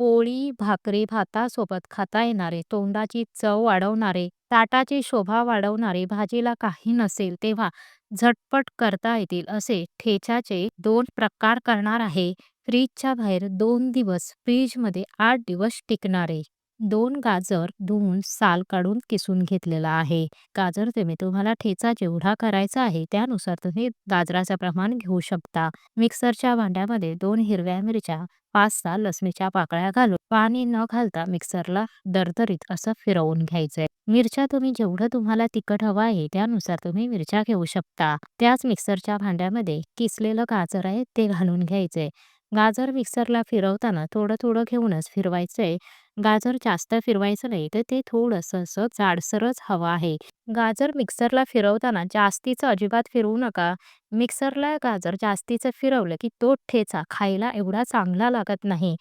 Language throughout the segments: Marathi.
पोळी, भाकरी, भातासोबत खाता येणारे, तोंडाची चव वाढवणारे, ताटाची शोभा वाढवणारे, भाजीला काही नसेल तेव्हा झटपट करता येतील असे ठेच्याचे दोन प्रकार करणार आहे. फ्रीजच्या बाहेर दोन दिवस, फ्रीजमध्ये आठ दिवस टिकणारे. दोन गाजर धुवून साल काढून किसून घेतलेला आहे. गाजर तुम्ही तुम्हाला ठेचा जेवढा करायचा आहे त्यानुसार तुम्ही गाजराचं प्रमाण घेऊ शकता. मिक्सरच्या भांड्यामध्ये दोन हिरव्या मिरच्या, पाच सहा लसणीच्या पाकळ्या घालून पाणी न घालता मिक्सरला दरदरीत असं फिरवून घ्यायचंय. मिरच्या तुम्ही जेवढं तुम्हाला तिखट हवं आहे त्यानुसार तुम्ही मिरच्या घेऊ शकता. त्याच मिक्सरच्या भांड्यामध्ये किसलेलं गाजर आहे ते घालून घ्यायचंय. गाजर मिक्सरला फिरवताना थोडं थोडं घेऊनच फिरवायचंय. गाजर जास्त फिरवायचं नाही तर ते थोडंसं असं जाडसरच हवं आहे. गाजर मिक्सरला फिरवताना जास्तीचं अजिबात फिरवू नका. मिक्सरला गाजर जास्तीचं फिरवलं की तो ठेचा खायला एवढा चांगला लागत नाही.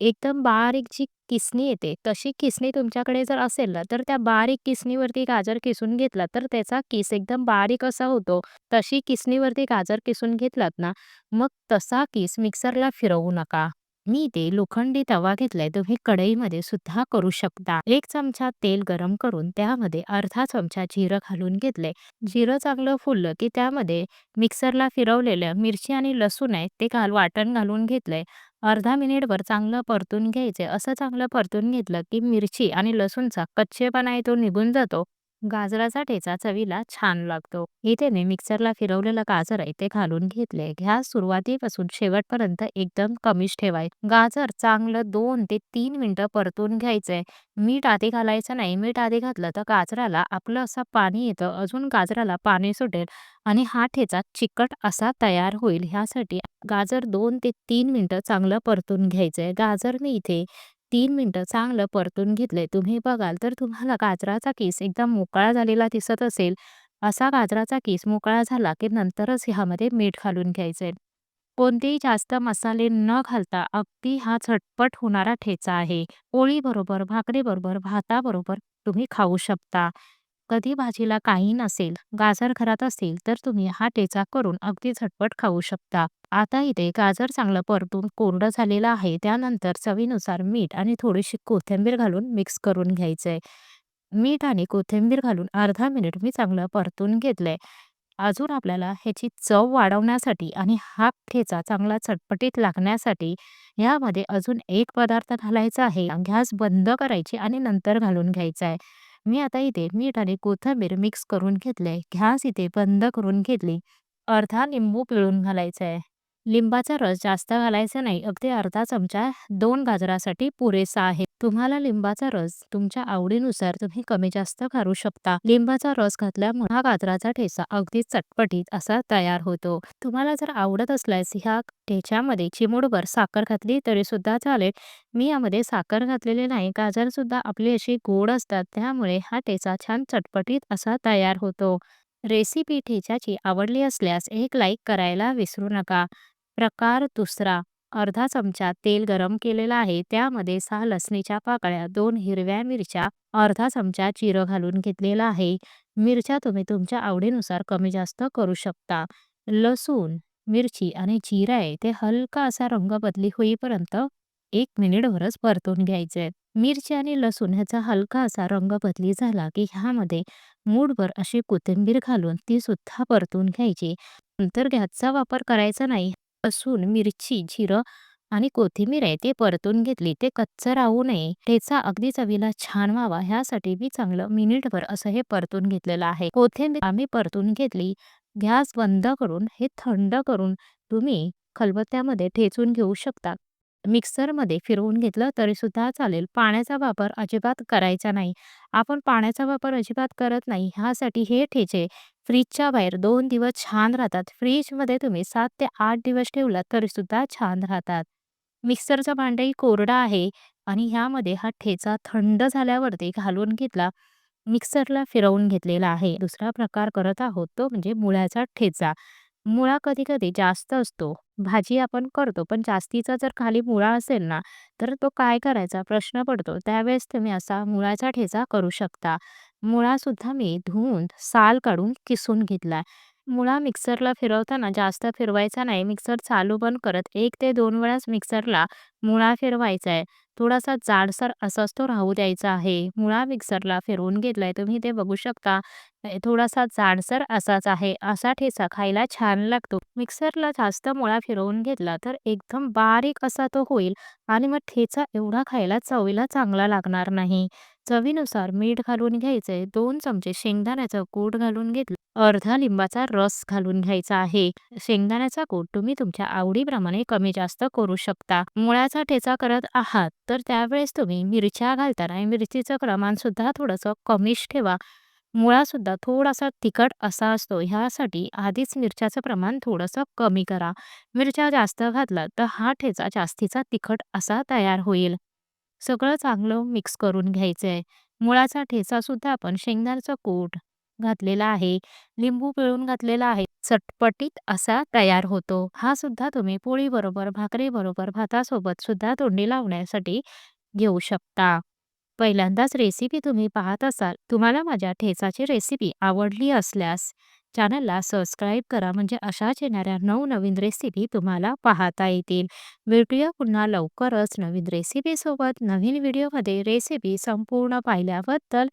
एकदम बारीक जी किसणी येते तशी किसणी तुमच्याकडे जर असेल ना तर त्या बारीक किसणीवरती गाजर किसून घेतला तर त्याचा किस एकदम बारीक असा होतो. तशी किसणीवरती गाजर किसून घेतलात ना मग तसा किस मिक्सरला फिरवू नका. मी ते लोखंडी तवा घेतलाय तुम्ही कढईमध्ये सुद्धा करू शकता. एक चमचा तेल गरम करून त्यामध्ये अर्धा चमचा जिरं घालून घेतले जिरं चांगलं फुललं की त्यामध्ये मिक्सरला फिरवलेलं मिरची आणि लसूण आहे ते घाल वाटण घालून घेतलंय. अर्धा मिनिटभर चांगलं परतून घ्यायचे असं चांगलं परतून घेतलं की मिरची आणि लसूणचा कच्चेपणा आहे तो निघून जातो. गाजराचा ठेचा चवीला छान लागतो. इथे मी मिक्सरला फिरवलेलं गाजर आहे ते घालून घेतले. गॅस सुरुवातीपासून शेवटपर्यंत एकदम कमीच ठेवाय. गाजर चांगलं दोन ते तीन मिनिटं परतून घ्यायचंय. मीठ आधी घालायचं नाही. मीठ आधी घातलं तर गाजराला आपलं असं पाणी येतं. अजून गाजराला पाणी सुटेल आणि हा ठेचा चिकट असा तयार होईल. ह्यासाठी गाजर दोन ते तीन मिनिटं चांगलं परतून घ्यायचंय. गाजर मी इथे तीन मिनटं चांगलं परतून घेतलंय. तुम्ही बघाल तर तुम्हाला गाजराचा केस एकदम मोकळा झालेला दिसत असेल. असा गाजराचा केस मोकळा झाला की नंतरच ह्यामध्ये मीठ घालून घ्यायचंय. कोणतेही जास्त मसाले न घालता अगदी हा झटपट होणारा ठेचा आहे. पोळी बरोबर, भाकरी बरोबर, भाताबरोबर तुम्ही खाऊ शकता. कधी भाजीला काही नसेल, गाजर घरात असेल तर तुम्ही हा ठेचा करून अगदी झटपट खाऊ शकता. आता इथे गाजर चांगलं परतून कोरडं झालेलं आहे. त्यानंतर चवीनुसार मीठ आणि थोडीशी कोथिंबीर घालून मिक्स करून घ्यायचंय. मीठ आणि कोथिंबीर घालून अर्धा मिनिट मी चांगलं परतून घेतलंय. अजून आपल्याला ह्याची चव वाढवण्यासाठी आणि हा ठेचा चांगला चटपटीत लागण्यासाठी ह्यामध्ये अजून एक पदार्थ घालायचा आहे. गॅस बंद करायची आणि नंतर घालून घ्यायचा आहे. मी आता इथे मीठ आणि कोथिंबीर मिक्स करून घेतलंय. घ्यास इथे बंद करून घेतली. अर्धा लिंबू पिळून घालायचा आहे. लिंबाचा रस जास्त घालायचा नाही. अगदी अर्धा चमचा दोन गाजरासाठी पुरेसा आहे. तुम्हाला लिंबाचा रस तुमच्या आवडीनुसार तुम्ही कमी जास्त घालू शकता. लिंबाचा रस घातल्यामुळे हा गाजराचा ठेचा अगदी चटपटीत असा तयार होतो. तुम्हाला जर आवडत असल्यास ह्या ठेच्यामध्ये चिमूडभर साखर घातली तरी सुद्धा चालेल. मी यामध्ये साखर घातलेली नाही. गाजर सुद्धा आपली अशी गोड असतात त्यामुळे हा ठेचा छान चटपटीत असा तयार होतो. रेसिपी ठेच्याची आवडली असल्यास एक लाईक करायला विसरू नका. प्रकार दुसरा अर्धा चमचा तेल गरम केलेला आहे. त्यामध्ये सहा लसणीच्या पाकळ्या, दोन हिरव्या मिरच्या, अर्धा चमचा जिरं घालून घेतलेला आहे. मिरच्या तुम्ही तुमच्या आवडीनुसार कमी जास्त करू शकता. लसूण, मिरची आणि जिरं आहे ते हलका असा रंग बदली होईपर्यंत एक मिनिटभरच परतून घ्यायचे. मिरची आणि लसूण ह्याचा हलका असा रंग बदली झाला की ह्यामध्ये मूठभर अशी कोथिंबीर घालून ती सुद्धा परतून घ्यायची. नंतर गॅसचा वापर करायचा नाही. लसूण, मिरची, जिरं आणि कोथिंबीर आहे ते परतून घेतली. ते कच्चं राहू नये. ठेचा अगदी चवीला छान व्हावा ह्यासाठी मी चांगलं मिनिटभर असं हे परतून घेतलेलं आहे. कोथिंबीर आम्ही परतून घेतली. गॅस बंद करून हे थंड करून तुम्ही खलबत्त्यामध्ये ठेचून घेऊ शकता. मिक्सरमध्ये फिरवून घेतलं तरीसुद्धा चालेल. पाण्याचा वापर अजिबात करायचा नाही. आपण पाण्याचा वापर अजिबात करत नाही. ह्यासाठी हे ठेचे फ्रीजच्या बाहेर दोन दिवस छान राहतात. फ्रीजमध्ये तुम्ही सात ते आठ दिवस ठेवलात तरीसुद्धा छान राहतात. मिक्सरचं भांडही कोरडा आहे आणि ह्यामध्ये हा ठेचा थंड झाल्यावरती घालून घेतला. मिक्सरला फिरवून घेतलेला आहे. दुसरा प्रकार करत आहोत तो म्हणजे मुळ्याचा ठेचा. मुळा कधी कधी जास्त असतो. भाजी आपण करतो पण जास्तीचा जर खाली मुळा असेल ना तर तो काय करायचा प्रश्न पडतो. त्यावेळेस तुम्ही असा मुळाचा ठेचा करू शकता. मुळासुद्धा मी धुवून साल काढून किसून घेतलाय. मुळा मिक्सरला फिरवताना जास्त फिरवायचा नाही. मिक्सर चालू बंद करत एक ते दोन वेळाच मिक्सरला मुळा फिरवायचा आहे. थोडासा जाडसर असाच तो राहू द्यायचा आहे. मुळा मिक्सरला फिरवून घेतलाय तुम्ही ते बघू शकता. थोडासा जाडसर असाच आहे. असा ठेचा खायला छान लागतो. मिक्सरला जास्त मुळा फिरवून घेतला तर एकदम बारीक असा तो होईल आणि मग ठेचा एवढा खायला चवीला चांगला लागणार नाही. चवीनुसार मीठ घालून घ्यायचे दोन चमचे शेंगदाण्याचं कूट घालून घेतलं. अर्धा लिंबाचा रस घालून घ्यायचा आहे. शेंगदाण्याचा कूट तुम्ही तुमच्या आवडीप्रमाणे कमी जास्त करू शकता. मुळ्याचा ठेचा करत आहात तर त्यावेळेस तुम्ही मिरच्या घालताना मिरचीचं प्रमाण सुद्धा थोडंसं कमीच ठेवा. मुळा सुद्धा थोडासा तिखट असा असतो. ह्यासाठी आधीच मिरच्याचं प्रमाण थोडंसं कमी करा. मिरच्या जास्त घातलात तर हा ठेचा जास्तीचा तिखट असा तयार होईल. सगळं चांगलं मिक्स करून घ्यायचंय. मुळाचा ठेचा सुद्धा आपण शेंगदाण्याचं कूट घातलेला आहे. लिंबू पिळून घातलेला आहे. चटपटीत असा तयार होतो. हा सुद्धा तुम्ही पोळीबरोबर, भाकरीबरोबर, भातासोबत सुद्धा तोंडी लावण्यासाठी घेऊ शकता. पहिल्यांदाच रेसिपी तुम्ही पाहत असाल, तुम्हाला माझ्या ठेचाची रेसिपी आवडली असल्यास चॅनलला सबस्क्राईब करा म्हणजे अशाच येणाऱ्या नवनवीन रेसिपी तुम्हाला पाहता येतील. भेटूया पुन्हा लवकरच नवीन रेसिपीसोबत. नवीन व्हिडिओमध्ये रेसिपी संपूर्ण पाहिल्याबद्दल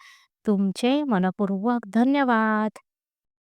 तुमचे मनपूर्वक धन्यवाद.